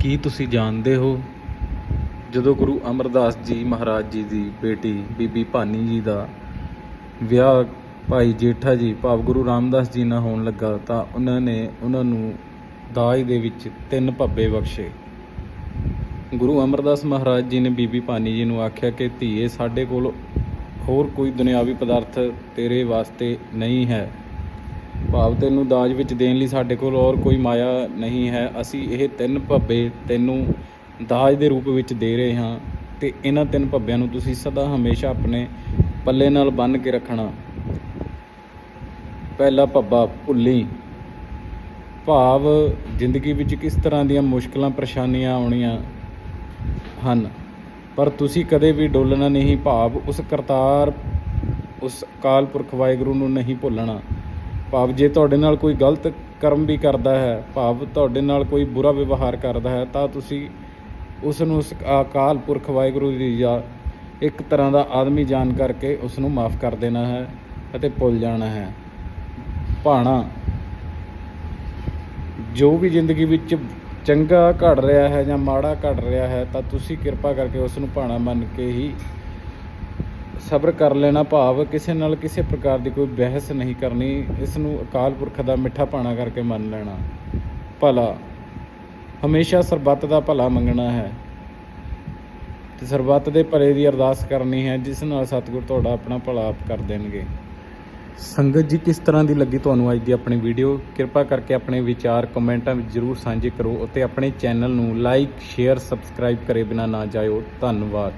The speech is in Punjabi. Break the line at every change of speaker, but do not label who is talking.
ਕੀ ਤੁਸੀਂ ਜਾਣਦੇ ਹੋ? ਜਦੋਂ ਗੁਰੂ ਅਮਰਦਾਸ ਜੀ ਮਹਾਰਾਜ ਜੀ ਦੀ ਬੇਟੀ ਬੀਬੀ ਭਾਨੀ ਜੀ ਦਾ ਵਿਆਹ ਭਾਈ ਜੇਠਾ ਜੀ, ਭਾਵ ਗੁਰੂ ਰਾਮਦਾਸ ਜੀ ਨਾਲ ਹੋਣ ਲੱਗਾ, ਤਾਂ ਉਹਨਾਂ ਨੇ ਉਹਨਾਂ ਨੂੰ ਦਾਜ ਦੇ ਵਿੱਚ ਤਿੰਨ ਭੱਬੇ ਬਖਸ਼ੇ। ਗੁਰੂ ਅਮਰਦਾਸ ਮਹਾਰਾਜ ਜੀ ਨੇ ਬੀਬੀ ਭਾਨੀ ਜੀ ਨੂੰ ਆਖਿਆ ਕਿ ਧੀਏ, ਸਾਡੇ ਕੋਲ ਹੋਰ ਕੋਈ ਦੁਨਿਆਵੀ ਪਦਾਰਥ ਤੇਰੇ ਵਾਸਤੇ ਨਹੀਂ ਹੈ। ਭਾਵ ਤੈਨੂੰ ਦਾਜ ਵਿੱਚ ਦੇਣ ਲਈ ਸਾਡੇ ਕੋਲ ਔਰ ਕੋਈ ਮਾਇਆ ਨਹੀਂ ਹੈ। ਅਸੀਂ ਇਹ ਤਿੰਨ ਭੱਬੇ ਤੈਨੂੰ ਦਾਜ ਦੇ ਰੂਪ ਵਿੱਚ ਦੇ ਰਹੇ ਹਾਂ ਤੇ ਇਹਨਾਂ ਤਿੰਨ ਭੱਬਿਆਂ ਨੂੰ ਤੁਸੀਂ ਸਦਾ ਹਮੇਸ਼ਾ ਆਪਣੇ ਪੱਲੇ ਨਾਲ ਬੰਨ੍ਹ ਕੇ ਰੱਖਣਾ। ਪਹਿਲਾ ਭੱਬਾ ਭੁੱਲੀ ਭਾਵ ਜ਼ਿੰਦਗੀ ਵਿੱਚ ਕਿਸ ਤਰ੍ਹਾਂ ਦੀਆਂ ਮੁਸ਼ਕਲਾਂ ਪਰੇਸ਼ਾਨੀਆਂ ਆਉਣੀਆਂ ਹਨ, ਪਰ ਤੁਸੀਂ ਕਦੇ ਵੀ ਡੋਲਣਾ ਨਹੀਂ। ਭਾਵ ਉਸ ਕਰਤਾਰ, ਉਸ ਅਕਾਲ ਪੁਰਖ ਵਾਹਿਗੁਰੂ ਨੂੰ ਨਹੀਂ ਭੁੱਲਣਾ। ਭਾਵ ਜੇ ਤੁਹਾਡੇ ਨਾਲ ਕੋਈ ਗਲਤ ਕਰਮ ਵੀ ਕਰਦਾ ਹੈ, ਭਾਵ ਤੁਹਾਡੇ ਨਾਲ ਕੋਈ ਬੁਰਾ ਵਿਵਹਾਰ ਕਰਦਾ ਹੈ, ਤਾਂ ਤੁਸੀਂ ਉਸ ਨੂੰ ਉਸ ਅਕਾਲ ਪੁਰਖ ਵਾਹਿਗੁਰੂ ਦੀ ਜਾਂ ਇੱਕ ਤਰ੍ਹਾਂ ਦਾ ਆਦਮੀ ਜਾਣ ਕਰਕੇ ਉਸ ਨੂੰ ਮਾਫ ਕਰ ਦੇਣਾ ਹੈ ਅਤੇ ਭੁੱਲ ਜਾਣਾ ਹੈ। ਭਾਣਾ, ਜੋ ਵੀ ਜ਼ਿੰਦਗੀ ਵਿੱਚ ਚੰਗਾ ਘੜ ਰਿਹਾ ਹੈ ਜਾਂ ਮਾੜਾ ਘੜ ਰਿਹਾ ਹੈ, ਤਾਂ ਤੁਸੀਂ ਕਿਰਪਾ ਕਰਕੇ ਉਸ ਨੂੰ ਭਾਣਾ ਮੰਨ ਕੇ ਹੀ ਸਬਰ ਕਰ ਲੈਣਾ ਭਾਵ ਕਿਸੇ ਨਾਲ ਕਿਸੇ ਪ੍ਰਕਾਰ ਦੀ ਕੋਈ ਬਹਿਸ ਨਹੀਂ ਕਰਨੀ, ਇਸ ਨੂੰ ਅਕਾਲ ਪੁਰਖ ਦਾ ਮਿੱਠਾ ਭਾਣਾ ਕਰਕੇ ਮੰਨ ਲੈਣਾ। ਭਲਾ, ਹਮੇਸ਼ਾ ਸਰਬੱਤ ਦਾ ਭਲਾ ਮੰਗਣਾ ਹੈ। ਤੇ ਸਰਬੱਤ ਦੇ ਭਲੇ ਦੀ ਅਰਦਾਸ ਕਰਨੀ ਹੈ, ਜਿਸ ਨਾਲ ਸਤਿਗੁਰ ਤੁਹਾਡਾ ਆਪਣਾ ਭਲਾ ਆਪ ਕਰ ਦੇਣਗੇ। ਸੰਗਤ ਜੀ, ਕਿਸ ਤਰ੍ਹਾਂ ਦੀ ਲੱਗੀ ਤੁਹਾਨੂੰ ਅੱਜ ਦੀ ਆਪਣੀ ਵੀਡੀਓ? ਕਿਰਪਾ ਕਰਕੇ ਆਪਣੇ ਵਿਚਾਰ ਕਮੈਂਟਾਂ ਵਿੱਚ ਜਰੂਰ ਸਾਂਝੇ ਕਰੋ ਅਤੇ ਆਪਣੇ ਚੈਨਲ ਨੂੰ ਲਾਈਕ, ਸ਼ੇਅਰ, ਸਬਸਕ੍ਰਾਈਬ ਕਰੇ ਬਿਨਾ ਨਾ ਜਾਇਓ। ਧੰਨਵਾਦ।